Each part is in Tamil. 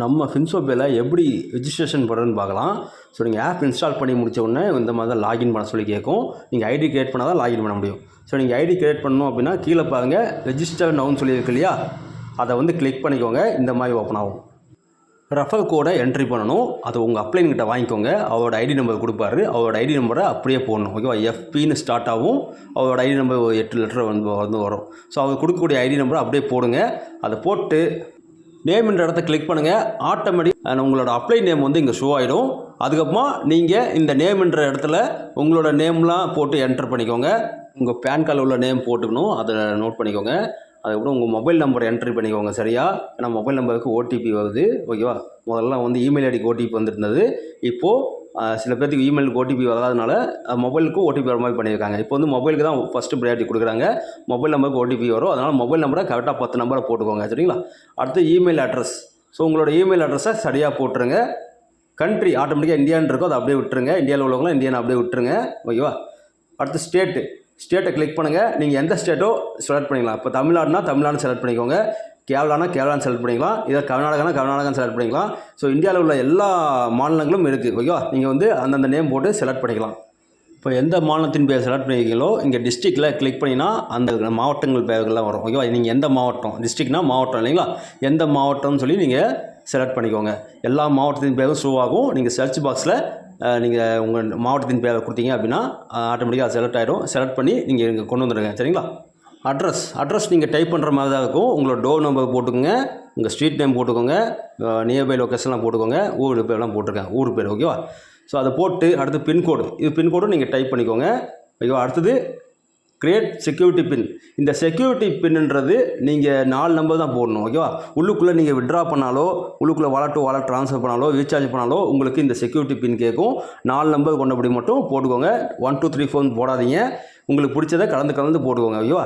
நம்ம ஃபின்சோபேல எப்படி ரிஜிஸ்ட்ரேஷன் பண்ணுறதுன்னு பார்க்கலாம். ஸோ நீங்கள் ஆப் இன்ஸ்டால் பண்ணி முடிச்ச உடனே இந்த மாதிரி தான் லாகின் பண்ண சொல்லி கேட்கும். நீங்கள் ஐடி கிரியேட் பண்ணால் தான் லாகின் பண்ண முடியும். ஸோ நீங்கள் ஐடி கிரியேட் பண்ணணும் அப்படின்னா கீழே பாருங்கள் ரெஜிஸ்டர் நவுன் சொல்லியிருக்கு இல்லையா? அதை வந்து கிளிக் பண்ணிக்கோங்க இந்த மாதிரி ஓப்பன் ஆகும். ரெஃபர் கோடை என்ட்ரி பண்ணணும். அதை உங்கள் அப்ளைன் கிட்ட வாங்கிக்கோங்க. அவரோட ஐடி நம்பர் கொடுப்பாரு. அவரோட ஐடி நம்பரை அப்படியே போடணும். ஓகேவா எஃபின்னு ஸ்டார்ட் ஆகும். அவரோட ஐடி நம்பர் ஒரு எட்டு லெட்டர் வந்து வந்து வரும். ஸோ அவர் கொடுக்கக்கூடிய ஐடி நம்பரை அப்படியே போடுங்க. அதை போட்டு நேம்ன்ற இடத்த கிளிக் பண்ணுங்கள் ஆட்டோமேட்டிக் உங்களோட அப்ளை நேம் வந்து இங்கே ஷோ ஆகிடும் அதுக்கப்புறமா நீங்கள் இந்த நேம்ன்ற இடத்துல உங்களோட நேம்லாம் போட்டு என்டர் பண்ணிக்கோங்க. உங்கள் பேன் கார்டில் உள்ள நேம் போட்டுக்கணும். அதை நோட் பண்ணிக்கோங்க. அதுக்கப்புறம் உங்கள் மொபைல் நம்பர் என்ட்ரி பண்ணிக்கோங்க சரியா? ஏன்னா மொபைல் நம்பருக்கு ஓடிபி வருது. ஓகேவா முதல்ல வந்து இமெயில் ஐடிக்கு ஓடிபி வந்துருந்தது. இப்போது சில பேர்த்துக்கு இமெயிலுக்கு ஓடிபி வராதனால மொபைலுக்கும் ஓடிபி வர மாதிரி பண்ணியிருக்காங்க. இப்போ வந்து மொபைலுக்கு தான் ஃபஸ்ட்டு ப்ரையாரிட்டி கொடுக்குறாங்க. மொபைல் நம்பருக்கு ஓடிபி வரும். அதனால் மொபைல் நம்பரை கரெக்டாக பத்து நம்பரை போட்டுக்கோங்க சரிங்களா? அடுத்து இமெயில் அட்ரஸ் ஸோ உங்களோட இமெயில் அட்ரஸை சரியாக போட்டுருங்க. கண்ட்ரி ஆட்டோமேட்டிக்காக இந்தியான்னு இருக்கோ அதை அப்படியே விட்டுருங்க. இந்தியாவில் உள்ளவங்களாம் இந்தியான்னு அப்படியே விட்டுருங்க. ஓகேவா? அடுத்து ஸ்டேட்டு ஸ்டேட்டை கிளிக் பண்ணுங்கள் நீங்கள் எந்த ஸ்டேட்டோ செலக்ட் பண்ணிக்கலாம். இப்போ தமிழ்நாடுனா தமிழ்நாடு செலக்ட் பண்ணிக்கோங்க. கேரளானா கேரளான்னு செலக்ட் பண்ணிக்கலாம். இதை கர்நாடகானா கர்நாடகான்னு செலக்ட் பண்ணிக்கலாம். ஸோ இந்தியாவில் உள்ள எல்லா மாநிலங்களும் இருக்குது ஓகேவா நீங்கள் வந்து அந்தந்த நேம் போட்டு செலக்ட் பண்ணிக்கலாம். இப்போ எந்த மாநிலத்தின் பேர் செலக்ட் பண்ணியிருக்கீங்களோ இங்கே டிஸ்ட்ரிக்டில் கிளிக் பண்ணினா அந்த மாவட்டங்கள் பேர்கள்லாம் வரும். ஓகேவா நீங்கள் எந்த மாவட்டம்? டிஸ்ட்ரிக்னா மாவட்டம் இல்லைங்களா? எந்த மாவட்டம்னு சொல்லி நீங்கள் செலக்ட் பண்ணிக்கோங்க. எல்லா மாவட்டத்தின் பேரும் ஷோ ஆகும். நீங்கள் சர்ச் பாக்ஸில் நீங்கள் உங்கள் மாவட்டத்தின் பேரை கொடுத்தீங்க அப்படின்னா ஆட்டோமேட்டிக்காக செலக்ட் ஆகிடும் செலக்ட் பண்ணி நீங்கள் இங்கே கொண்டு வந்துடுங்க. சரிங்களா? அட்ரஸ் அட்ரஸ் நீங்கள் டைப் பண்ணுற மாதிரி தான் இருக்கும். உங்களோட டோர் நம்பர் போட்டுக்கோங்க. உங்கள் ஸ்ட்ரீட் நேம் போட்டுக்கோங்க. நியர்பை லொக்கேஷன்லாம் போட்டுக்கோங்க. ஊர் பேர்லாம் போட்டிருக்கேன். ஊர் பேர் ஓகேவா ஸோ அதை போட்டு அடுத்து பின்கோடு இது பின்கோடும் நீங்கள் டைப் பண்ணிக்கோங்க. ஓகேவா அடுத்தது கிரியேட் செக்யூரிட்டி பின் இந்த செக்யூரிட்டி பின்ன்றது நீங்கள் நாலு நம்பர் தான் போடணும் ஓகேவா உள்ளுக்குள்ளே நீங்கள் விட்ரா பண்ணாலோ உள்ளுக்குள்ளே வாலெட் வாலெட் ட்ரான்ஸ்ஃபர் பண்ணாலோ ரீசார்ஜ் பண்ணாலோ உங்களுக்கு இந்த செக்யூரிட்டி பின் கேட்கும். நாலு நம்பர் கொண்டபடி மட்டும் போட்டுக்கோங்க. ஒன் டூ த்ரீ ஃபோர் போடாதீங்க. உங்களுக்கு பிடிச்சதை கலந்து கலந்து போடுவோங்க ஐயோ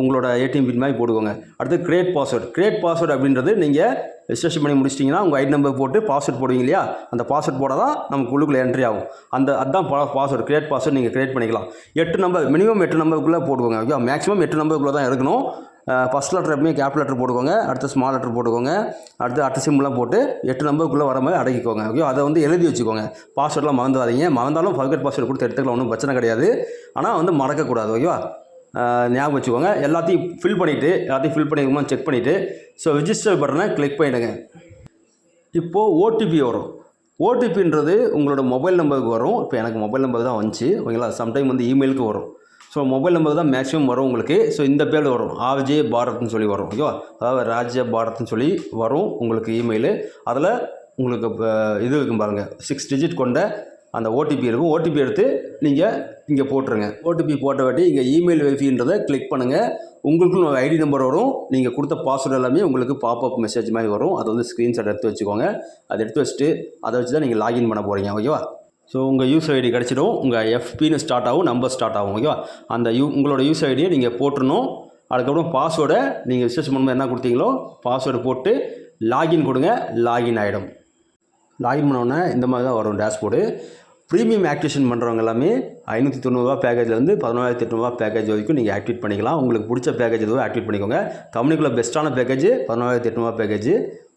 உங்களோட ஏடிஎம் பின் மாதிரி போடுவோங்க. அடுத்து கிரியேட் பாஸ்வேர்டு கிரியேட் பாஸ்வேர்டு அப்படின்றது நீங்கள் ரிஜிஸ்ட்ரேஷன் பண்ணி முடிச்சிட்டிங்கன்னா உங்கள் ஐடி நம்பர் போட்டு பாஸ்வேர்ட் போடுவீங்க இல்லையா? அந்த பாஸ்வேர்ட் போட தான் நமக்கு உள்ளுக்குள்ளே என்ட்ரி ஆகும். அந்த அதுதான் பாஸ்வேர்டு கிரியேட் பாஸ்வேர்டு நீங்கள் கிரியேட் பண்ணிக்கலாம். எட்டு நம்பர் மினிமம் எட்டு நம்பருக்குள்ளே போடுவோங்க ஐயோ மேக்ஸிமம் எட்டு நம்பருக்குள்ளே தான் இருக்கணும் ஃபஸ்ட் லெட்டர் எப்பவுமே கேப் லெட்டர் போட்டுக்கோங்க. அடுத்து ஸ்மால் லெட்டர் போட்டுக்கோங்க. அடுத்து அட்டை சிம்லாம் போட்டு எட்டு நம்பருக்குள்ளே வர மாதிரி அடக்கிக்கோங்க. ஓகே அதை வந்து எழுதி வச்சுக்கோங்க. பாஸ்வேர்டெலாம் மறந்துடாதீங்க. மறந்தாலும் ஃபர்கட் பாஸ்வேர்டு கொடுத்து எடுத்துக்கலாம். ஒன்றும் பிரச்சனை கிடையாது. ஆனால் வந்து மறக்கக்கூடாது. ஓகேவா ஞாபகம் வச்சுக்கோங்க. எல்லாத்தையும் ஃபில் பண்ணிவிட்டு எல்லாத்தையும் ஃபில் பண்ணிருக்கோமா செக் பண்ணிவிட்டு ஸோ ரிஜிஸ்டர் பட்டனை கிளிக் பண்ணிவிடுங்க இப்போது ஓடிபி வரும். ஓடிபின்றது உங்களோட மொபைல் நம்பருக்கு வரும். இப்போ எனக்கு மொபைல் நம்பர் தான் வந்துச்சு. ஓகேங்களா? சம்டைம் வந்து இமெயிலுக்கு வரும். ஸோ மொபைல் நம்பர் தான் மேக்ஸிமம் வரும் உங்களுக்கு. ஸோ இந்த பேர் வரும். ஆர்ஜே பாரத்னு சொல்லி வரும். ஓகேவா அதாவது ராஜ்ய பாரத்னு சொல்லி வரும் உங்களுக்கு இமெயிலு அதில் உங்களுக்கு இப்போ இது இருக்கும் பாருங்கள் சிக்ஸ் டிஜிட் கொண்ட அந்த ஓடிபி இருக்கும். ஓடிபி எடுத்து நீங்கள் இங்கே போட்டுருங்க. ஓடிபி போட்ட வாட்டி இங்கே இமெயில் வெரிஃபின்றதை கிளிக் பண்ணுங்கள் உங்களுக்கும் ஒரு ஐடி நம்பர் வரும். நீங்கள் கொடுத்த பாஸ்வேர்டு எல்லாமே உங்களுக்கு பாப்அப் மெசேஜ் மாதிரி வரும். அது வந்து ஸ்க்ரீன்ஷாட் எடுத்து வச்சுக்கோங்க. அதை எடுத்து வச்சுட்டு அதை வச்சு தான் நீங்கள் லாகின் பண்ண போகிறீங்க ஓகேவா ஸோ உங்கள் யூஸ் ஐடி கிடச்சிடும். உங்கள் எஃபின்னு ஸ்டார்ட் ஆகும் நம்பர் ஸ்டார்ட் ஆகும் ஓகேவா அந்த யூ உங்களோட யூஸ் ஐடியை நீங்கள் போட்டுடணும் அதுக்கப்புறம் பாஸ்வேர்டை நீங்கள் விசேஷம் பண்ணும்போது என்ன கொடுத்தீங்களோ பாஸ்வேர்டு போட்டு லாகின் கொடுங்க லாகின் ஆகிடும் லாகின் பண்ணோன்னே இந்த மாதிரி தான் வரும் டேஷ்போர்டு ப்ரீமியம் ஆக்டிவேஷன் பண்ணுறவங்க எல்லாமே ஐநூற்றி தொண்ணூறுரூவா பேக்கேஜ்லேருந்து பதினோராயிரத்தி எட்நூறுவா பேக்கேஜ் வரைக்கும் நீங்கள் ஆக்டிவேட் பண்ணிக்கலாம். உங்களுக்கு பிடிச்ச பேக்கேஜ் எதுவும் ஆக்டிவேட் பண்ணிக்கோங்க. கம்பெனிக்குள்ள பெஸ்ட்டான பேக்கேஜ் பதினோராயிரத்தி எட்நூறுவா பேக்கேஜ்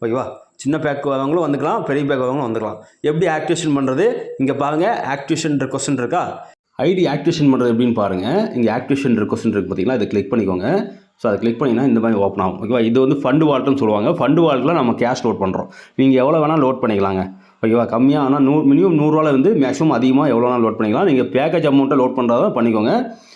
ஓகேவா சின்ன பேக் வரவங்களும் வந்துக்கலாம் பெரிய பேக் வரவங்களும் வந்துக்கலாம். எப்படி ஆக்டிவேஷன் பண்ணுறது இங்கே பாருங்கள் ஆக்டிவேஷன் கொஸ்டின் இருக்கா? ஐடி ஆக்டிவேஷன் பண்ணுறது எப்படின்னு பாருங்கள் இங்கே ஆக்டிவேஷன் கொஸ்டின் இருக்குது பார்த்தீங்களா இதை கிளிக் பண்ணிக்கோங்க. ஸோ அதை கிளிக் பண்ணிங்கன்னா இந்த மாதிரி ஓப்பன் ஆகும். ஓகேவா இது வந்து ஃபண்டு வால்ட்டுன்னு சொல்லுவாங்க. ஃபண்டு வால்ட்டில் நம்ம கேஷ் லோட் பண்ணுறோம் நீங்கள் எவ்வளோ வேணால் லோட் பண்ணிக்கலாங்க. ஓகேவா கம்மியாக ஆனால் நூறு மினிமம் நூறுரூவால வந்து மேக்ஸிமம் அதிகமாக எவ்வளோ வேணால் லோட் பண்ணிக்கலாம். நீங்கள் பேக்கேஜ் அமௌண்ட்டை லோட் பண்ணுறதா பண்ணிக்கோங்க.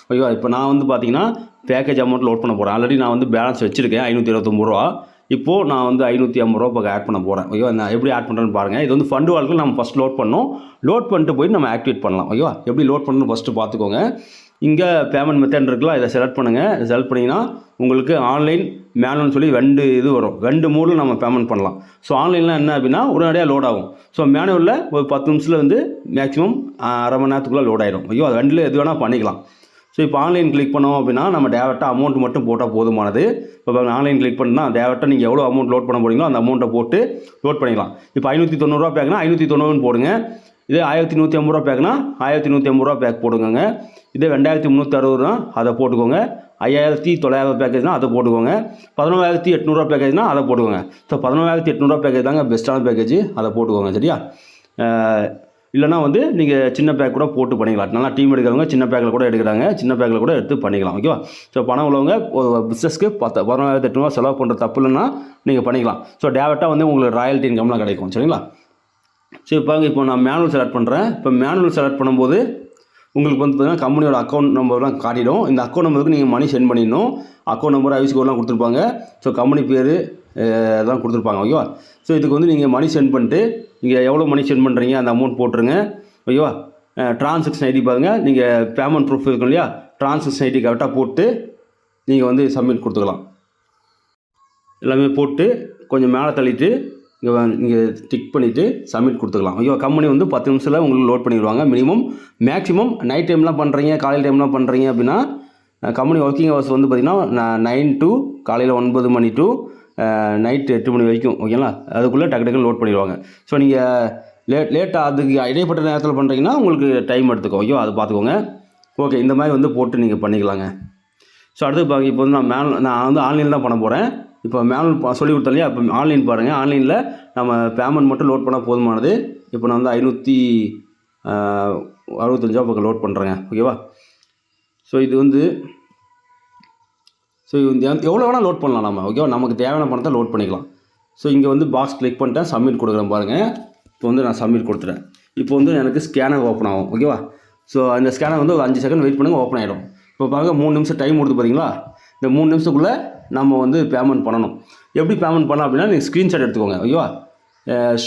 ஓகேவா இப்போ நான் வந்து பார்த்தீங்கன்னா பேக்கேஜ் அமௌண்ட் லோட் பண்ண போகிறேன் ஆல்ரெடி நான் வந்து பேலன்ஸ் வச்சுருக்கேன். ஐநூற்றி இருபத்தொம்பது ரூபா. இப்போது நான் வந்து ஐநூற்றி ஐம்பது ரூபா இப்போ ஆட் பண்ண போகிறேன் ஓகேவா? நான் எப்படி ஆட் பண்ணுறேன்னு பாருங்கள் இது வந்து ஃபண்டு வாழ்க்கை நம்ம ஃபஸ்ட் லோட் பண்ணோம் லோட் பண்ணிட்டு போய் நம்ம ஆக்டிவேட் பண்ணலாம். ஓகேவா? எப்படி லோட் பண்ணணும் ஃபஸ்ட்டு பார்த்துக்கோங்க. இங்கே பேமெண்ட் மெத்தட் இருக்கலாம். இதை செலக்ட் பண்ணுங்கள் செலக்ட் பண்ணிங்கன்னா உங்களுக்கு ஆன்லைன் மேனுவல்னு சொல்லி ரெண்டு இது வரும். ரெண்டு மூடில் நம்ம பேமெண்ட் பண்ணலாம். ஸோ ஆன்லைனில் என்ன அப்படின்னா உடனடியாக லோட் ஆகும். ஸோ மேனுவலில் ஒரு பத்து நிமிஷத்தில் வந்து மேக்ஸிமம் அரை மணி நேரத்துக்குள்ளே லோட் ஆகிடும் ஐயோ அது ரெண்டில் எது வேணால் பண்ணிக்கலாம். ஸோ இப்போ ஆன்லைன் கிளிக் பண்ணோம் அப்படின்னா நம்ம டேரெக்டாக அமௌண்ட் மட்டும் போட்டால் போதுமானது. இப்போ ஆன்லைன் கிளிக் பண்ணால் டேரெக்டாக நீங்கள் எவ்வளோ அமௌண்ட் லோட் பண்ண போறீங்களோ அந்த அமௌண்ட்டை போட்டு லோட் பண்ணிக்கலாம். இப்போ ஐநூற்றி தொண்ணூறுரூவா பேக்னா ஐநூற்றி தொண்ணூறுன்னு போடுங்க. இதே ஆயிரத்தி நூற்றி ஐம்பது ரூபா பேக்னா ஆயிரத்தி நூற்றி ஐம்பது ரூபா பேக் போடுங்க இதே ரெண்டாயிரத்தி முந்நூற்றி அறுபதுனா அதை போட்டுக்கோங்க. ஐயாயிரத்தி தொள்ளாயிரம் பேக்கேஜ்னால் அதை போட்டுக்கோங்க. பதினோராயிரத்தி எட்நூறுரூவா பேக்கேஜ்னால் அதை போட்டுக்கோங்க. ஸோ பதினோராயிரத்தி எட்நூறுரூவா பேக்கேஜ் தாங்க பெஸ்ட்டான பேக்கேஜ் அதை போட்டுக்கோங்க சரியா? இல்லைனா வந்து நீங்கள் சின்ன பேக் கூட போட்டு பண்ணிக்கலாம். நல்லா டீம் எடுக்கிறவங்க சின்ன பேக்கில் கூட எடுக்கிறாங்க. சின்ன பேக்கில் கூட எடுத்து பண்ணிக்கலாம். ஓகேவா ஸோ பணம் உள்ளவங்க ஒரு பிஸ்னஸ்க்கு பத்து எட்டு எட்நூறுவா செலவு பண்ணுற தப்பு இல்லைன்னா நீங்கள் பண்ணிக்கலாம். ஸோ டேரெக்டாக வந்து உங்களுக்கு ராயல்ட்டி இன்கம்லாம் கிடைக்கும். சரிங்களா? சரி இப்போ இப்போ நான் மேனுவல் செலக்ட் பண்ணுறேன் இப்போ மேனுவல் செலக்ட் பண்ணும்போது உங்களுக்கு வந்து பார்த்தீங்கன்னா கம்பெனியோட அக்கௌண்ட் நம்பர்லாம் காட்டிடும். இந்த அக்கௌண்ட் நம்பருக்கு நீங்கள் மணி சென்ட் பண்ணிடணும். அக்கௌண்ட் நம்பர் ஐசி கோட்லாம் கொடுத்துருப்பாங்க. ஸோ கம்பெனி பேர் தான் கொடுத்துருப்பாங்க ஓகேவா? ஸோ இதுக்கு வந்து நீங்கள் மணி சென்ட் பண்ணிட்டு நீங்கள் எவ்வளோ மணி சென்ட் பண்ணுறீங்க அந்த அமௌண்ட் போட்டுருங்க ஓகேவா? ட்ரான்சாக்ஷன் ஐடி பாருங்கள் நீங்கள் பேமெண்ட் ப்ரூஃப் இருக்கும் இல்லையா? ட்ரான்சாக்ஷன் ஐடி கரெக்டாக போட்டு நீங்கள் வந்து சப்மிட் கொடுத்துக்கலாம். எல்லாமே போட்டு கொஞ்சம் மேலே தள்ளிட்டு இங்கே இங்கே டிக் பண்ணிவிட்டு சப்மிட் கொடுத்துக்கலாம். ஐயோ கம்பெனி வந்து பத்து நிமிஷத்தில் உங்களுக்கு லோட் பண்ணிடுவாங்க மினிமம் மேக்ஸிமம் நைட் டைம்லாம் பண்ணுறீங்க காலையில் டைம்லாம் பண்ணுறீங்க அப்படின்னா கம்பெனி ஒர்க்கிங் ஹவர்ஸ் வந்து பார்த்திங்கன்னா நைன் டு காலையில் ஒன்பது மணி டு நைட்டு எட்டு மணி வரைக்கும் ஓகேங்களா அதுக்குள்ளே டக்கு டக்குன்னு லோட் பண்ணிடுவாங்க. ஸோ நீங்கள் லேட் லேட்டாக அதுக்கு இடைப்பட்ட நேரத்தில் பண்ணுறீங்கன்னா உங்களுக்கு டைம் எடுத்துக்கோ ஓகே அதை பார்த்துக்கோங்க. ஓகே இந்த மாதிரி வந்து போட்டு நீங்கள் பண்ணிக்கலாங்க. ஸோ அடுத்து பாருங்கள் இப்போ வந்து நான் மேனுவல் நான் வந்து ஆன்லைனில் தான் பண்ண போகிறேன் இப்போ மேனுவல் சொல்லி கொடுத்தேன் இல்லையா? இப்போ ஆன்லைன் பாருங்கள் ஆன்லைனில் நம்ம பேமெண்ட் மட்டும் லோட் பண்ணால் போதுமானது. இப்போ நான் வந்து ஐநூற்றி அறுபத்தஞ்சா பக்கம் லோட் பண்ணுறேங்க ஓகேவா ஸோ இது வந்து ஸோ இந்த எவ்வளோ வேணால் லோட் பண்ணலாம் நம்ம ஓகேவா நமக்கு தேவையான பணத்தை லோட் பண்ணிக்கலாம். ஸோ இங்கே வந்து பாக்ஸ் கிளிக் பண்ணிட்டேன். சப்மிட் கொடுக்குறேன் பாருங்கள் இப்போ வந்து நான் சப்மிட் கொடுத்துட்டேன். இப்போ வந்து எனக்கு ஸ்கேனர் ஓப்பன் ஆகும் ஓகேவா ஸோ அந்த ஸ்கேனர் வந்து ஒரு அஞ்சு செகண்ட் வெயிட் பண்ணுங்கள் ஓப்பன் ஆகிடும் இப்போ பாருங்க மூணு நிமிஷம் டைம் கொடுத்து பார்த்தீங்களா இந்த மூணு நிமிஷத்துக்குள்ளே நம்ம வந்து பேமெண்ட் பண்ணணும். எப்படி பேமெண்ட் பண்ணலாம் அப்படின்னா நீங்கள் ஸ்க்ரீன்ஷாட் எடுத்துக்கோங்க ஓகேவா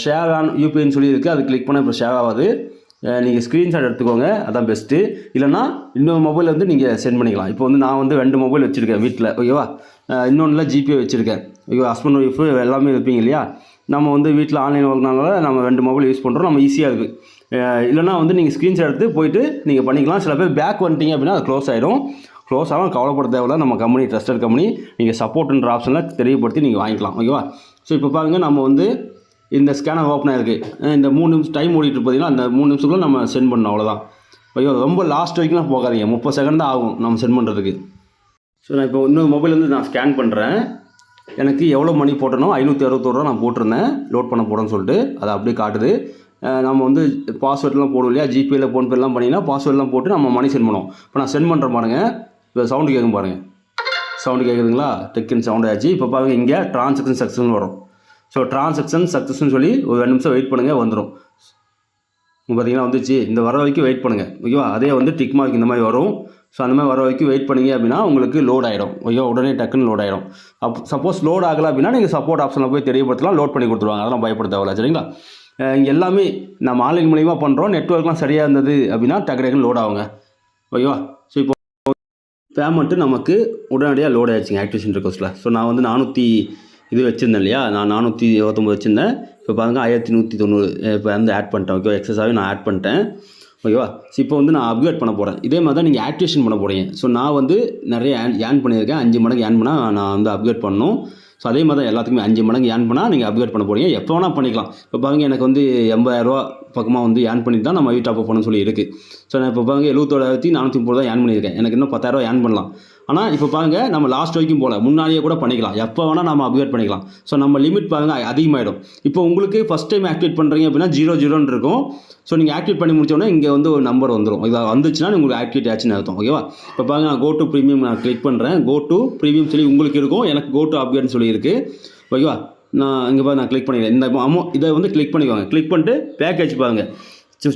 ஷேர் ஆன் யூபிஐன்னு சொல்லி இருக்குது அது கிளிக் பண்ணால் இப்போ ஷேர் ஆகாது. நீங்கள் ஸ்க்ரீன்ஷாட் எடுத்துக்கோங்க. அதான் பெஸ்ட்டு இல்லைனா இன்னொரு மொபைல் வந்து நீங்கள் சென்ட் பண்ணிக்கலாம். இப்போ வந்து நான் வந்து ரெண்டு மொபைல் வச்சுருக்கேன் வீட்டில் ஓகேவா இன்னொன்றில் ஜிபே வச்சுருக்கேன். ஐயோ ஹஸ்பண்ட் ஒய்ஃபு எல்லாமே இருப்பீங்க இல்லையா? நம்ம வந்து வீட்டில் ஆன்லைன் ஒர்க்னால நம்ம ரெண்டு மொபைல் யூஸ் பண்ணுறோம் நம்ம ஈஸியாக இருக்குது இல்லைனா வந்து நீங்கள் ஸ்க்ரீன்ஷாட் எடுத்து போயிட்டு நீங்கள் பண்ணிக்கலாம். சில பேர் பேக் வந்துட்டீங்க அப்படின்னா அது க்ளோஸ் ஆகிடும் க்ளோஸ் ஆகும் கவலைப்பட தேவையில்ல. நம்ம கம்பெனி ட்ரஸ்டட் கம்பெனி நீங்கள் சப்போர்ட்ன்ற ஆப்ஷனில் தெரியப்படுத்தி நீங்கள் வாங்கிக்கலாம். ஓகேவா ஸோ இப்போ பாருங்கள் நம்ம வந்து இந்த ஸ்கேனர் ஓப்பன் ஆகிருக்கு இந்த மூணு நிமிஷம் டைம் ஓடிட்டு பார்த்தீங்கன்னா அந்த மூணு நிமிஷத்துக்குள்ள நம்ம சென்ட் பண்ணணும் அவ்வளோதான் ஐயோ ரொம்ப லாஸ்ட் வரைக்கும்லாம் போகாதீங்க. முப்பது செகண்ட் தான் ஆகும் நம்ம சென்ட் பண்ணுறதுக்கு ஸோ நான் இப்போ இன்னொரு மொபைல் வந்து நான் ஸ்கேன் பண்ணுறேன் எனக்கு எவ்வளோ மணி போட்டனோ ஐநூற்றி அறுபத்தோரு ரூபா நான் போட்டிருந்தேன். லோட் பண்ண போகிறேன்னு சொல்லிட்டு அதை அப்படியே காட்டுது. நம்ம வந்து பாஸ்வேர்ட்லாம் போடுவோம் இல்லையா? ஜிபேல ஃபோன்பேலாம் பண்ணிங்கன்னா பாஸ்வேர்ட்லாம் போட்டு நம்ம மணி சென்ட் பண்ணுவோம். இப்போ நான் சென்ட் பண்ணுற பாருங்க. இப்போ சவுண்டு கேட்கும் பாருங்கள் சவுண்டு கேட்குதுங்களா? டெக்கின் சவுண்ட் ஆச்சு. இப்போ பாருங்க இங்கே டிரான்சாக்ஷன் செக்ஷன் வரும். ஸோ டிரான்சாக்ஷன் சக்ஸஸ்னு சொல்லி ஒரு ரெண்டு நிமிஷம் வெயிட் பண்ணுங்கள் வந்துடும் பார்த்தீங்கன்னா வந்துச்சு. இந்த வர வரைக்கும் வெயிட் பண்ணுங்கள் ஓகேவா? அதே வந்து டிக் மார்க் இந்த மாதிரி வரும். ஸோ அந்த மாதிரி வர வரைக்கும் வெயிட் பண்ணீங்க அப்படின்னா உங்களுக்கு லோட் ஆகிடும் ஓகே உடனே டக்குன்னு லோட் ஆகிடும் அப் சப்போஸ் லோட் ஆகலை அப்படின்னா நீங்கள் சப்போர்ட் ஆப்ஷனில் போய் தெரியப்படுத்தலாம் லோட் பண்ணி கொடுத்துருவாங்க. அதெல்லாம் பயப்பட தேவையில்ல சரிங்களா? இங்கே எல்லாமே நம்ம ஆன்லைன் மூலிமா பண்ணுறோம் நெட்ஒர்க்லாம் சரியாக இருந்தது அப்படின்னா டக்கு டக்குன்னு லோட் ஆகுங்க. ஓகேவா? ஸோ இப்போ பேமெண்ட்டு நமக்கு உடனடியாக லோட் ஆயிடுச்சுங்க ஆக்டிவேஷன் ரிக்வஸ்ட்டில் ஸோ நான் வந்து நானூற்றி இது வச்சுருந்தேன் இல்லையா? நான் நானூற்றி இருபத்தொம்பது வச்சுருந்தேன். இப்போ பாருங்கள் ஆயிரத்தி நூற்றி தொண்ணூறு இப்போ வந்து ஆட் பண்ணிட்டேன். ஓகேவா எக்ஸஸாகவே நான் ஆட் பண்ணிட்டேன். ஓகேவா ஸோ இப்போ வந்து நான் அப்கிரேட் பண்ண போகிறேன் இதே மாதிரி தான் நீங்கள் ஆக்டிவேஷன் பண்ண போகிறீங்க ஸோ நான் வந்து நிறைய ஏன் பண்ணியிருக்கேன். அஞ்சு மடங்கு ஏன் பண்ணால் நான் வந்து அப்கிரேட் பண்ணணும். ஸோ அதே மாதிரி தான் எல்லாத்துக்குமே அஞ்சு மடங்கு ஏன் பண்ணால் நீங்கள் அப்கிரேட் பண்ண போகிறீங்க எப்போ வேணால் பண்ணிக்கலாம். இப்போ பாருங்க எனக்கு வந்து எண்பதாயிரரூவா பக்கமாக வந்து ஏன் பண்ணி தான் நம்ம வீட்டு டாப் பண்ணணும்னு சொல்லி இருக்குது ஸோ நான் இப்போ பாருங்க எழுபத்தோடாயிரத்தி நானூற்றி முப்பது தான் ஏன் பண்ணியிருக்கேன். எனக்கு இன்னும் பத்தாயிரரூவா ஏன் பண்ணலாம். ஆனால் இப்போ பாருங்க நம்ம லாஸ்ட் வரைக்கும் போகல. முன்னாடியே கூட பண்ணிக்கலாம். எப்போ வேணால் நம்ம அப்கிரேட் பண்ணிக்கலாம். ஸோ நம்ம லிமிட் பாருங்க அதிகமாகிடும் இப்போ உங்களுக்கு ஃபஸ்ட் டைம் ஆக்டிவேட் பண்ணுறீங்க அப்படின்னா ஜீரோ ஜீரோன்னு இருக்கும். ஸோ நீங்கள் ஆக்டிவேட் பண்ணி முடிச்சோடனே இங்கே வந்து ஒரு நம்பர் வந்துடும் இது வந்துச்சுன்னா உங்களுக்கு ஆக்டிவேட் ஆச்சுன்னு அர்த்தம் ஓகேவா இப்போ பாருங்க நான் கோ டு ப்ரீமியம் நான் கிளிக் பண்ணுறேன் கோ டு ப்ரீமியம் சொல்லி உங்களுக்கு இருக்கும். எனக்கு கோ டு அப்கிரேட்னு சொல்லி இருக்குது ஓகேவா நான் இங்கே பாருங்க நான் கிளிக் பண்ணிக்கிறேன். இந்த அமௌ இதை வந்து கிளிக் பண்ணிக்கோங்க. கிளிக் பண்ணிட்டு பேக்கேஜ் பாருங்கள்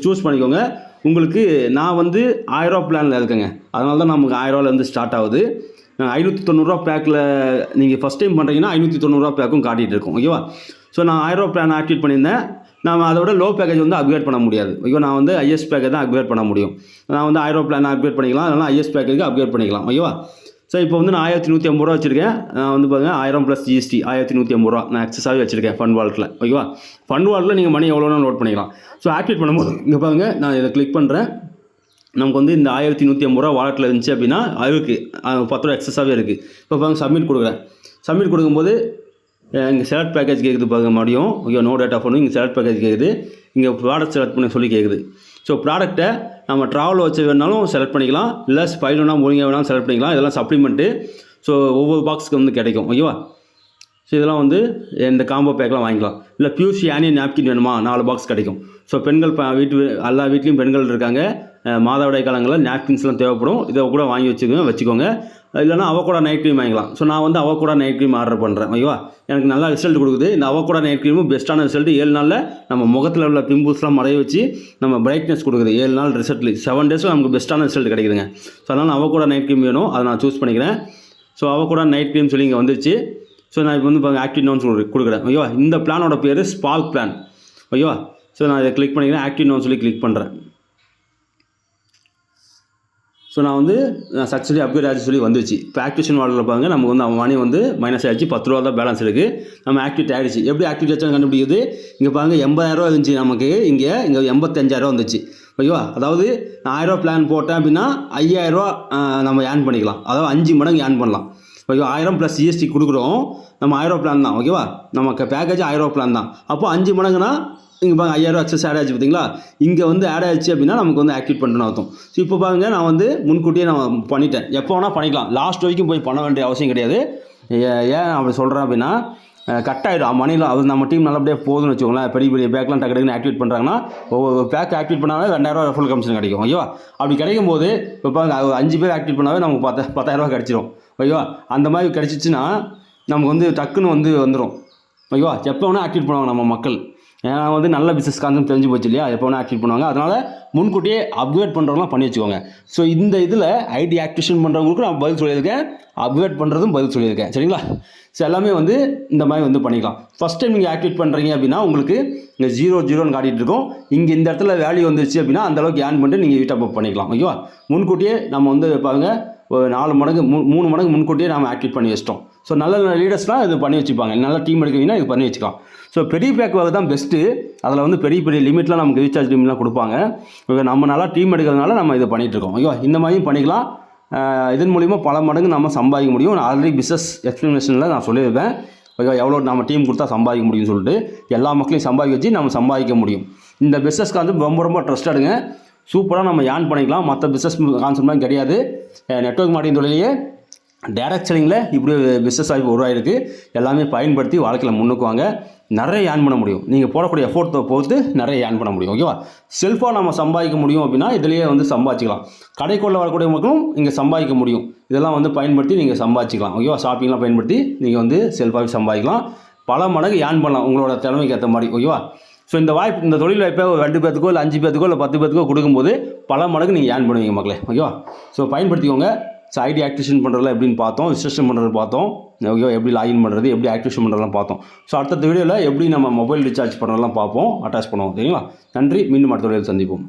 சூஸ் பண்ணிக்கோங்க. உங்களுக்கு நான் வந்து ஆயிரரூவா பிளானில் இருக்கேங்க. அதனால தான் நமக்கு ஆயிரரூவாலேருந்து ஸ்டார்ட் ஆகுது. ஐநூற்றி தொண்ணூறுரூவா பேக்கில் நீங்கள் ஃபஸ்ட் டைம் பண்ணுறீங்கன்னா ஐநூற்றி தொண்ணூறுரூவா பேக்கும் காட்டிகிட்டு இருக்கும். ஓகேவா ஸோ நான் ஆயிரரூவா பிளான் ஆக்டிவேட் பண்ணியிருந்தேன். நான் அதோட லோ பேக்கேஜ் வந்து அப்கிரேட் பண்ண முடியாது. ஓகேவா நான் வந்து ஐஎஸ் பேக்கேஜ் தான் அப்கிரேட் பண்ண முடியும். நான் வந்து ஆயிரரூவா பிளான் அப்கிரேட் பண்ணிக்கலாம். அதனால் ஐஎஸ் பேக்கேஜுக்கு அப்கிரேட் பண்ணிக்கலாம். ஓகேவா ஸோ இப்போ வந்து நான் ஆயிரத்தி நூற்றி ஐம்பது ரூபா வச்சிருக்கேன். நான் வந்து பாருங்க ஆயிரம் ப்ளஸ் ஜிஎஸ்டி ஆயிரத்தி நூற்றி ஐம்பது ரூபா. நான் எக்ஸஸாகவே வச்சிருக்கேன் ஃபண்ட் வாலெட்டில் ஓகேவா ஃபண்ட் வாலெட்டில் நீங்கள் மணி எவ்வளோனா லோட் பண்ணிக்கலாம். ஸோ ஆக்டிவேட் பண்ணும்போது இங்கே பாருங்க நான் இதை கிளிக் பண்ணுறேன் நமக்கு வந்து இந்த ஆயிரத்தி நூற்றி ஐம்பது ரூபா வாலெட்டில் இருந்துச்சு அப்படின்னா அதுக்கு பத்து ரூபா எக்ஸஸாகவே இருக்குது இப்போ பாருங்க சப்மிட் கொடுக்குறேன். சப்மிட் கொடுக்கும்போது இங்கே செலக்ட் பேக்கேஜ் கேட்குது பாருங்க மறுபடியும். ஓகே நோ டேட்டா ஃபோனு இங்கே செலக்ட் பேக்கேஜ் கேட்குது இங்கே ப்ராடக்ட் செலக்ட் பண்ண சொல்லி கேட்குது ஸோ ப்ராடக்ட்டை நம்ம ட்ராவல் வச்சு வேணாலும் செலக்ட் பண்ணிக்கலாம். இல்லை ஸ்பைலோனா மூலிகை வேணாலும் செலக்ட் பண்ணிக்கலாம். இதெல்லாம் சப்ளிமெண்ட்டு ஸோ ஒவ்வொரு பாக்ஸ்க்கு வந்து கிடைக்கும். ஓகேவா ஸோ இதெல்லாம் வந்து இந்த காம்போ பேக்கெலாம் வாங்கிக்கலாம். இல்லை பியூசி ஆனியன் நாப்கின் வேணுமா? நாலு பாக்ஸ் கிடைக்கும். ஸோ பெண்கள் வீட்டு எல்லா வீட்லேயும் பெண்கள் இருக்காங்க. மாதவிடாய் காலங்களில் நாப்கின்ஸ்லாம் தேவைப்படும். இதை கூட வாங்கி வச்சுக்கோங்க வச்சுக்கோங்க. இல்லைனா அவக்கூடா நைட் க்ரீம் வாங்கிக்கலாம். ஸோ நான் வந்து அவக்கூடா நைட் க்ரீம் ஆர்டர் பண்ணுறேன் ஓகேவா எனக்கு நல்லா ரிசல்ட் கொடுக்குது. இந்த கூட நைட் க்ரீமும் பெஸ்ட்டான ரிசல்ட் ஏழு நாளில் நம்ம முகத்தில் உள்ள பிம்பிள்ஸ்லாம் மறைய வச்சு நம்ம பிரைட்னஸ் கொடுக்குது. ஏழு நாள் ரிசல்ட்லி செவன் டேஸில் நமக்கு பெஸ்ட்டான ரிசல்ட் கிடைக்குதுங்க. ஸோ அதனால் அவக்கூடா நைட் க்ரீம் வேணும். அதை நான் சூஸ் பண்ணிக்கிறேன். ஸோ அவக்கூடா நைட் க்ரீம் சொல்லி இங்கே வந்துச்சு ஸோ நான் இப்போ வந்து இப்போ ஆக்டிவ் நோன்ஸ் கொடுக்குறேன். ஓகேவா இந்த பிளானோட பேர் ஸ்பால்க் பிளான் ஓகேவா ஸோ நான் இதை கிளிக் பண்ணிக்கிறேன். ஆக்டிவ் நோன் சொல்லி கிளிக் பண்ணுறேன் ஸோ நான் வந்து சக்ஸஸ்ஃபுல்லி அப்கிரேட் ஆச்சு சொல்லி வந்துச்சு இப்போ ஆக்டிவேஷன் பாருங்க நமக்கு வந்து அவன் மணி வந்து மைனஸ் ஆகிடுச்சு பத்து ரூபா தான் பேலன்ஸ் இருக்குது நம்ம ஆக்டிவேட் ஆகிடுச்சு எப்படி ஆக்டிவேட் ஆச்சுன்னு கண்டுபிடிக்குது இங்கே பாருங்க எண்பதாயிரரூவா இருந்துச்சு நமக்கு. இங்கே இங்கே எண்பத்தஞ்சாயிரரூவா வந்துச்சு. ஓகேவா? அதாவது நான் ஆயிரரூவா பிளான் போட்டேன் அப்படின்னா ஐயாயிரரூவா நம்ம ஏர்ன் பண்ணிக்கலாம். அதாவது அஞ்சு மடங்கு ஏர்ன் பண்ணலாம். ஓகேவா? ஆயிரம் ப்ளஸ் ஜிஎஸ்டி கொடுக்குறோம். நம்ம ஆயிரம் பிளான் தான். ஓகேவா? நமக்கு பேக்கேஜ் ஆயிரம் பிளான் தான். அப்போ அஞ்சு மடங்குனா இங்கே பாருங்க ஐயாயிரம் அக்சஸ் ஆட் ஆச்சு பார்த்தீங்களா? இங்கே வந்து ஆட் ஆச்சு அப்படின்னா நமக்கு வந்து ஆக்டிவேட் பண்ணணும் அர்த்தம். ஸோ இப்போ பாருங்க நான் வந்து முன்கூட்டியே நான் பண்ணிட்டேன். எப்போ வேணால் பண்ணிக்கலாம். லாஸ்ட் வரைக்கும் போய் பண்ண வேண்டிய அவசியம் கிடையாது. ஏ- ஏன் அப்படி சொல்கிறேன் அப்படின்னா கட் ஆகிடும் மணியில் அது நம்ம டீம் நல்லபடியாக போதும்னு வச்சுக்கோங்களேன். பெரிய பெரிய பேக்லாம் டக்கு டக்குன்னு ஆக்டிவேட் பண்ணுறாங்கன்னா ஒவ்வொரு பேக் ஆக்டிவேட் பண்ணாலே ரெண்டாயிரரூவா ஃபுல் கமிஷன் கிடைக்கும். ஓகேவா? அப்படி கிடைக்கும் போது இப்போ பாருங்க அது அஞ்சு பேர் ஆக்டிவேட் பண்ணாவே நமக்கு பத்த பத்தாயிரரூவா கிடச்சிரும். ஓகேவா? அந்த மாதிரி கிடச்சிச்சின்னா நமக்கு வந்து டக்குன்னு வந்து வந்துடும் ஓகேவா? எப்போ வேணால் ஆக்டிவேட் பண்ணுவாங்க நம்ம மக்கள். ஏன்னா வந்து நல்ல பிஸ்னஸ் கான்செப்ட் தெரிஞ்சு போச்சு இல்லையா? எப்போ வேணால் ஆக்டிவேட் பண்ணுவாங்க. அதனால் முன்கூட்டியே அப்கிரேட் பண்ணுறவங்களாம் பண்ணி வச்சுக்கோங்க. ஸோ இந்த இதில் ஐடி ஆக்டிவேஷன் பண்ணுறவங்களுக்கு நான் பதில் சொல்லியிருக்கேன். அப்கிரேட் பண்ணுறதும் பதில் சொல்லியிருக்கேன். சரிங்களா? ஸோ எல்லாமே வந்து இந்த மாதிரி வந்து பண்ணிக்கலாம். ஃபஸ்ட் டைம் நீங்கள் ஆக்டிவேட் பண்ணுறீங்க அப்படின்னா உங்களுக்கு இங்கே ஜீரோ ஜீரோன்னு காட்டிகிட்டு இருக்கும். இங்கே இந்த இடத்துல வேல்யூ வந்துருச்சு அப்படின்னா அந்த அளவுக்கு ஏர்ன் பண்ணிட்டு நீங்கள் வீட்டை பண்ணிக்கலாம். ஓகேவா? முன்கூட்டியே நம்ம வந்து பாருங்க ஒரு நாலு மடங்கு மூணு மடங்கு முன்கூட்டியே நம்ம ஆக்டிவேட் பண்ணி வச்சிட்டோம். ஸோ நல்ல நல்ல லீடர்ஸ்லாம் இது பண்ணி வச்சுப்பாங்க. நல்ல டீம் எடுக்கிறீங்கன்னா இது பண்ணி வச்சுக்கலாம். ஸோ பெரிய பேக் வகை தான் பெஸ்ட்டு அதில் வந்து பெரிய பெரிய லிமிட்லாம் நமக்கு ரீசார்ஜ் லிமிட்லாம் கொடுப்பாங்க. ஓகே நம்ம நல்லா டீம் எடுக்கிறதுனால நம்ம இதை பண்ணிகிட்டு இருக்கோம். ஓகேவா இந்த மாதிரியும் பண்ணிக்கலாம். இதன் மூலிமா பல மடங்கு நம்ம சம்பாதிக்க முடியும். நான் ஆல்ரெடி பிஸ்னஸ் எக்ஸ்பிளனேஷனில் நான் சொல்லியிருப்பேன் ஓகேவா எவ்வளோ நம்ம டீம் கொடுத்தா சம்பாதிக்க முடியும்னு சொல்லிட்டு எல்லா மக்களையும் சம்பாதிக்க வச்சு நம்ம சம்பாதிக்க முடியும். இந்த பிஸ்னஸ்க்கு வந்து ரொம்ப ரொம்ப ட்ரஸ்டடுங்க சூப்பராக நம்ம ஏர்ன் பண்ணிக்கலாம். மற்ற பிஸ்னஸ் கான்செப்ட்லாம் கிடையாது. நெட்ஒர்க் மார்க்கெட்டிங் தொழிலையே டேரக்ட் செல்லிங்கில் இப்படி பிஸ்னஸ் வாய்ப்பு உருவாயிருக்கு. எல்லாமே பயன்படுத்தி வாழ்க்கையில் முன்னுக்கு வாங்க நிறைய ஏர்ன் பண்ண முடியும். நீங்கள் போடக்கூடிய எஃபோர்ட்டை பொறுத்து நிறைய ஏர்ன் பண்ண முடியும். ஓகேவா செல்ஃபாக நம்ம சம்பாதிக்க முடியும் அப்படின்னா இதுலேயே வந்து சம்பாதிக்கலாம் கடைக்குள்ள வரக்கூடிய மக்களும் இங்கே சம்பாதிக்க முடியும். இதெல்லாம் வந்து பயன்படுத்தி நீங்கள் சம்பாதிச்சிக்கலாம். ஓகேவா ஷாப்பிங்லாம் பயன்படுத்தி நீங்கள் வந்து செல்ஃபாக சம்பாதிக்கலாம். பல மடங்கு ஏர்ன் பண்ணலாம். உங்களோட திறமைக்கு ஏற்ற மாதிரி. ஓகேவா ஸோ இந்த வாய்ப்பு இந்த தொழில் வாய்ப்பை ஒரு ரெண்டு பேத்துக்கோ இல்லை அஞ்சு பேத்துக்கோ இல்லை பத்து பேத்துக்கோ கொடுக்கும்போது பல மடங்கு நீங்கள் ஏர்ன் பண்ணுவீங்க மக்களே. ஓகேவா ஸோ பயன்படுத்திக்கோங்க. ஸோ ஐடி ஆக்டிவேஷன் பண்ணுறதுல எப்படின்னு பார்த்தோம் ரிஜிஸ்ட்ரேஷன் பண்ணுறது பார்த்தோம் ஓகே எப்படி லாகின் பண்ணுறது எப்படி ஆக்டிவேஷன் பண்ணுறதுலாம் பார்த்தோம். ஸோ அடுத்த வீடியோவில் எப்படி நம்ம மொபைல் ரீசார்ஜ் பண்ணுறதுலாம் பார்ப்போம் அட்டாச் பண்ணுவோம் சரிங்களா? நன்றி மீண்டும் அடுத்த வீடியோவில் சந்திப்போம்.